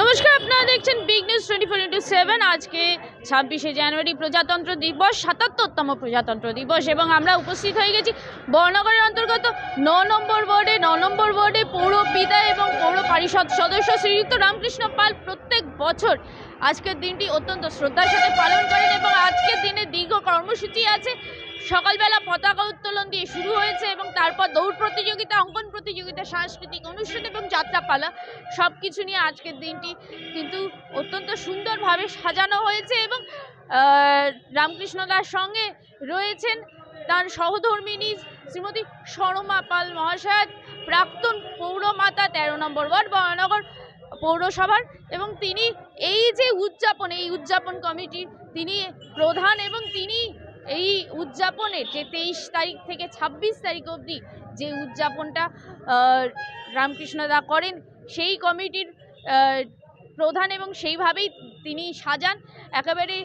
নমস্কার, আপনারা দেখছেন big news twenty four into seven আজকে ছাব্বিশে জানুয়ারি প্রজাতন্ত্র দিবস, সাতাত্তরতম প্রজাতন্ত্র দিবস এবং আমরা উপস্থিত হয়ে গেছি বর্ণগরের অন্তর্গত ন নম্বর ওয়ার্ডে। ন নম্বর ওয়ার্ডে পৌর পিতা এবং পৌর পরিষদ সদস্য শ্রীযুক্ত রামকৃষ্ণ পাল প্রত্যেক বছর আজকের দিনটি অত্যন্ত শ্রদ্ধার সাথে পালন করেন এবং আজকের দিনে দীর্ঘ কর্মসূচি আছে। সকালবেলা পতাকা উত্তোলন দিয়ে শুরু হয়েছে এবং তারপর দৌড় প্রতিযোগিতা, অঙ্কন প্রতিযোগিতা, সাংস্কৃতিক অনুষ্ঠান এবং যাত্রাপালা সব কিছু নিয়ে আজকের দিনটি কিন্তু অত্যন্ত সুন্দরভাবে সাজানো হয়েছে এবং রামকৃষ্ণ দার সঙ্গে রয়েছেন তার সহধর্মিনী শ্রীমতী সরমা পাল মহাশয়, প্রাক্তন পৌরমাতা তেরো নম্বর ওয়ার্ড বরানগর পৌরসভার এবং তিনি এই যে উদযাপন, এই উদযাপন কমিটির তিনি প্রধান এবং তিনি এই উদযাপনের যে তেইশ তারিখ থেকে ছাব্বিশ তারিখ অবধি যে উদযাপনটা রামকৃষ্ণদা করেন সেই কমিটির প্রধান এবং সেইভাবেই তিনি সাজান। একেবারে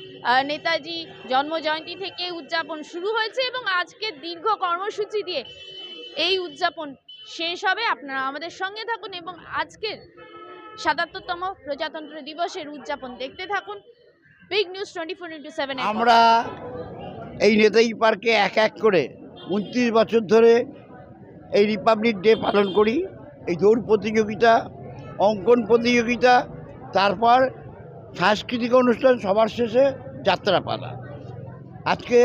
নেতাজি জন্মজয়ন্তী থেকে উদযাপন শুরু হয়েছে এবং আজকের দীর্ঘ কর্মসূচি দিয়ে এই উদযাপন শেষ হবে। আপনারা আমাদের সঙ্গে থাকুন এবং আজকের সাতাত্তরতম প্রজাতন্ত্র দিবসের উদযাপন দেখতে থাকুন। Big news twenty four into seven আমরা এই নেতাজি পার্কে এক এক করে উনত্রিশ বছর ধরে এই রিপাবলিক ডে পালন করি, এই দৌড় প্রতিযোগিতা, অঙ্কন প্রতিযোগিতা, তারপর সাংস্কৃতিক অনুষ্ঠান সবার শেষে যাত্রাপালা। আজকে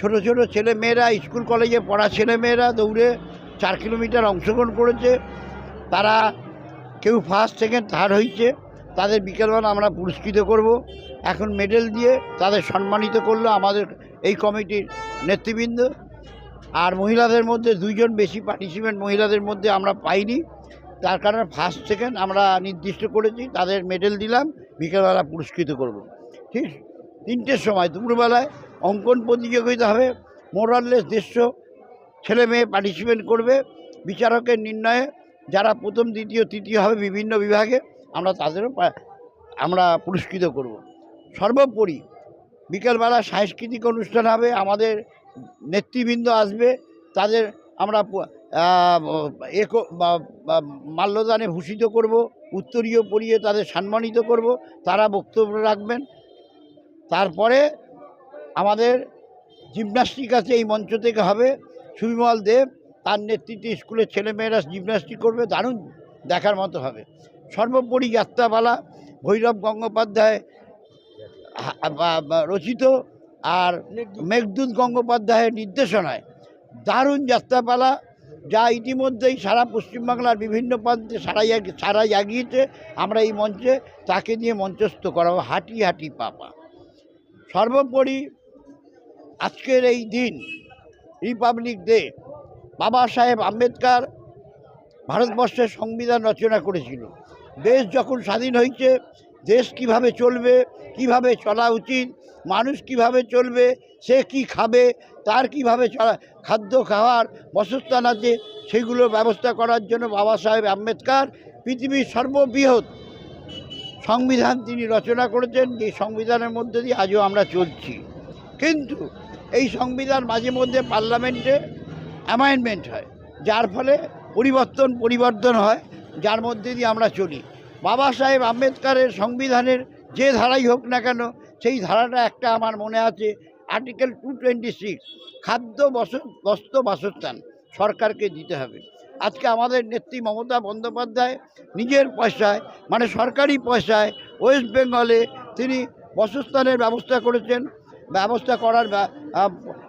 ছোট ছোট ছেলে মেয়েরা স্কুল, কলেজে পড়া ছেলে মেয়েরা দৌড়ে চার কিলোমিটার অংশগ্রহণ করেছে। তারা কেউ ফার্স্ট, সেকেন্ড, থার্ড হয়েছে। তাদের বিকেলবেলা আমরা পুরস্কৃত করব। এখন মেডেল দিয়ে তাদের সম্মানিত করল আমাদের এই কমিটির নেতৃবৃন্দ আর মহিলাদের মধ্যে দুইজন বেশি পার্টিসিপেন্ট মহিলাদের মধ্যে আমরা পাইনি। তার কারণে ফার্স্ট সেকেন্ড আমরা নির্দিষ্ট করেছি, তাদের মেডেল দিলাম, বিকেলবেলা পুরস্কৃত করব। ঠিক তিনটের সময়, দুপুরবেলায় অঙ্কন প্রতিযোগিতা হবে, মোরাললেস দেড়শো ছেলে মেয়ে পার্টিসিপেন্ট করবে, বিচারকের নির্ণয়ে যারা প্রথম, দ্বিতীয়, তৃতীয় হবে বিভিন্ন বিভাগে আমরা তাদেরও আমরা পুরস্কৃত করব। সর্বোপরি বিকেলবেলা সাংস্কৃতিক অনুষ্ঠান হবে, আমাদের নেতৃবৃন্দ আসবে, তাদের আমরা মাল্যদানে ভূষিত করব, উত্তরীয় পরিয়ে তাদের সম্মানিত করব, তারা বক্তব্য রাখবেন। তারপরে আমাদের জিমনাস্টিক আছে এই মঞ্চ থেকে হবে, সুবিমল দেব, তার নেতৃত্বে স্কুলের ছেলেমেয়েরা জিমনাস্টিক করবে, দারুণ দেখার মতো হবে। সর্বোপরি যাত্রাপালা, ভৈরব গঙ্গোপাধ্যায় রচিত আর মেঘদূত। গঙ্গোপাধ্যায়ের নির্দেশনায় দারুণ যাত্রাপালা যা ইতিমধ্যেই সারা পশ্চিমবাংলার বিভিন্ন প্রান্তে সারা জাগ- সারা জাগিয়েছে। আমরা এই মঞ্চে তাকে দিয়ে মঞ্চস্থ করাবো। হাঁটি হাঁটি পাপা। সর্বোপরি আজকের এই দিন রিপাবলিক ডে বাবা সাহেব আম্বেদকর ভারতবর্ষের সংবিধান রচনা করেছিল। দেশ যখন স্বাধীন হয়েছে দেশ কীভাবে চলবে, কীভাবে চলা উচিত, মানুষ কীভাবে চলবে, সে কি খাবে, তার কীভাবে খাদ্য, খাওয়ার, বসস্থান আছে সেগুলো ব্যবস্থা করার জন্য বাবা সাহেব আম্বেদকর পৃথিবীর সর্ববৃহৎ সংবিধান তিনি রচনা করেছেন, যে সংবিধানের মধ্যে দিয়ে আজও আমরা চলছি। কিন্তু এই সংবিধান মাঝে মধ্যে পার্লামেন্টে অ্যামেন্ডমেন্ট হয়, যার ফলে পরিবর্তন পরিবর্তন হয়, যার মধ্যে দিয়ে আমরা চলি। বাবা সাহেব আম্বেদকারের সংবিধানের যে ধারাই হোক না কেন, সেই ধারাটা একটা আমার মনে আছে আর্টিকেল টু টোয়েন্টি সিক্স খাদ্য বস বস্ত্র বাসস্থান সরকারকে দিতে হবে। আজকে আমাদের নেত্রী মমতা বন্দ্যোপাধ্যায় নিজের পয়সায় মানে সরকারি পয়সায় ওয়েস্ট বেঙ্গলে তিনি বাসস্থানের ব্যবস্থা করেছেন। ব্যবস্থা করার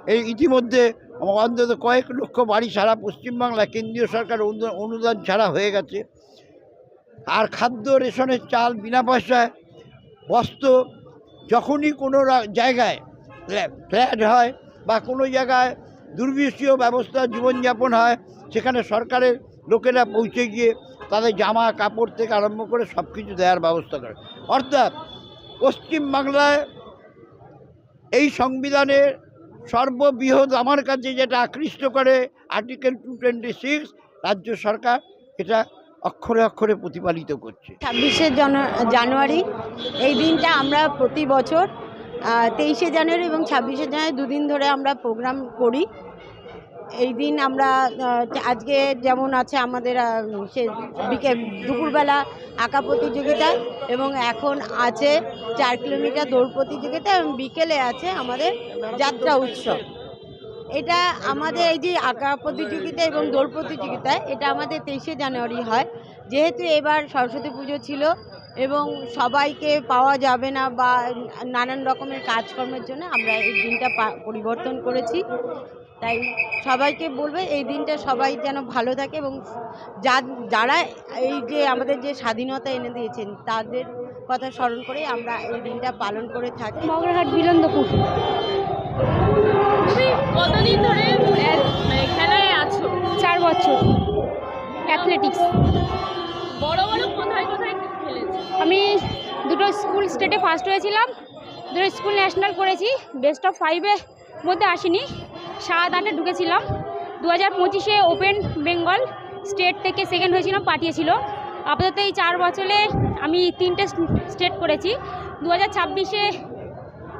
এই ইতিমধ্যে অন্তত কয়েক লক্ষ বাড়ি সারা পশ্চিমবাংলা কেন্দ্রীয় সরকার অনু- অনুদান ছাড়া হয়ে গেছে। আর খাদ্য রেশনের চাল বিনা পয়সায় বস্ত্র যখনই কোনো জায়গায় ফ্ল্যা- ফ্ল্যাট হয় বা কোনো জায়গায় দুর্বিষীয় ব্যবস্থা জীবনযাপন হয়, সেখানে সরকারের লোকেরা পৌঁছে গিয়ে তাদের জামা কাপড় থেকে আরম্ভ করে সব কিছু দেওয়ার ব্যবস্থা করে। অর্থাৎ পশ্চিমবাংলায় এই সংবিধানের সর্ববৃহৎ আমার কাছে যেটা আকৃষ্ট করে আর্টিকেল টু টোয়েন্টি সিক্স রাজ্য সরকার, এটা অক্ষরে অক্ষরে প্রতিপালিত করছে। ছাব্বিশে জানুয়ারি, এই দিনটা আমরা প্রতি বছর তেইশে জানুয়ারি এবং ছাব্বিশে জানুয়ারি দুদিন ধরে আমরা প্রোগ্রাম করি। এই দিন আমরা আজকে যেমন আছে আমাদের সে বিকেল, দুপুরবেলা আঁকা প্রতিযোগিতা এবং এখন আছে চার কিলোমিটার দৌড় প্রতিযোগিতা এবং বিকেলে আছে আমাদের যাত্রা উৎসব। এটা আমাদের এই যে আঁকা প্রতিযোগিতা এবং দৌড় প্রতিযোগিতা এটা আমাদের তেইশে জানুয়ারি হয়। যেহেতু এবার সরস্বতী পুজো ছিল এবং সবাইকে পাওয়া যাবে না বা নানান রকমের কাজকর্মের জন্য আমরা এই দিনটা পরিবর্তন করেছি। তাই সবাইকে বলবে এই দিনটা সবাই যেন ভালো থাকে এবং যা যারা এই যে আমাদের যে স্বাধীনতা এনে দিয়েছেন, তাদের কথা স্মরণ করে আমরা এই দিনটা পালন করে থাকি। বিলন্দপুর কতদিন ধরে মানে খেলায় আছো? চার বছর। অ্যাথলেটিক্স বড় বড় কোথায় কোথায় খেলেছো? আমি দুটো স্কুল স্টেটে ফার্স্ট হয়েছিলাম দুটো স্কুল ন্যাশনাল করেছি বেস্ট অফ ফাইভের মধ্যে আসিনি। সাত আটে ঢুকেছিলাম। দু হাজার পঁচিশে ওপেন বেঙ্গল স্টেট থেকে সেকেন্ড হয়েছিলাম পাঠিয়েছিল। আপাতত এই চার বছরে আমি তিনটে স্টেট করেছি। দু হাজার ছাব্বিশে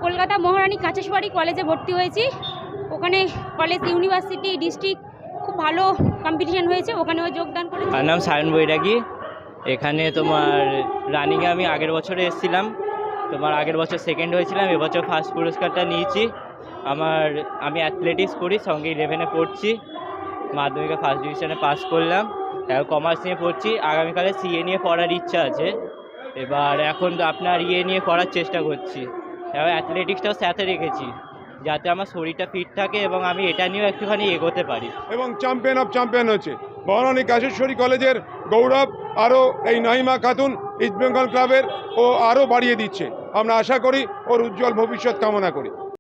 কলকাতা মহারানী কাঁচেশ্বরী কলেজে ভর্তি হয়েছি। ওখানে কলেজ ইউনিভার্সিটি ডিস্ট্রিক্ট খুব ভালো কম্পিটিশন হয়েছে, ওখানেও যোগদান করেছি। আমার নাম সায়ন বৈরাগী। এখানে তোমার রানিংয়ে আমি আগের বছরে এসেছিলাম। তোমার আগের বছর সেকেন্ড হয়েছিলাম, এবছর ফার্স্ট পুরস্কারটা নিয়েছি। আমার, আমি অ্যাথলেটিক্স করি, সঙ্গে ইলেভেনে পড়ছি। মাধ্যমিকে ফার্স্ট ডিভিশনে পাস করলাম। এখন কমার্স নিয়ে পড়ছি। আগামীকালে সিএ নিয়ে পড়ার ইচ্ছা আছে। এবার এখন আপনার ইয়ে নিয়ে পড়ার চেষ্টা করছি। এবার অ্যাথলেটিক্সটাও সাথে রেখেছি। যাতে আমার শরীরটা ফিট থাকে এবং আমি এটা নিয়েও একটুখানি এগোতে পারি। এবং চ্যাম্পিয়ন অফ চ্যাম্পিয়ন হচ্ছে। মহারানী কাশেশ্বরী কলেজের গৌরব আরও এই নহিমা খাতুন ইস্টবেঙ্গল ক্লাবের ও আরও বাড়িয়ে দিচ্ছে। আমরা আশা করি ওর উজ্জ্বল ভবিষ্যৎ কামনা করি।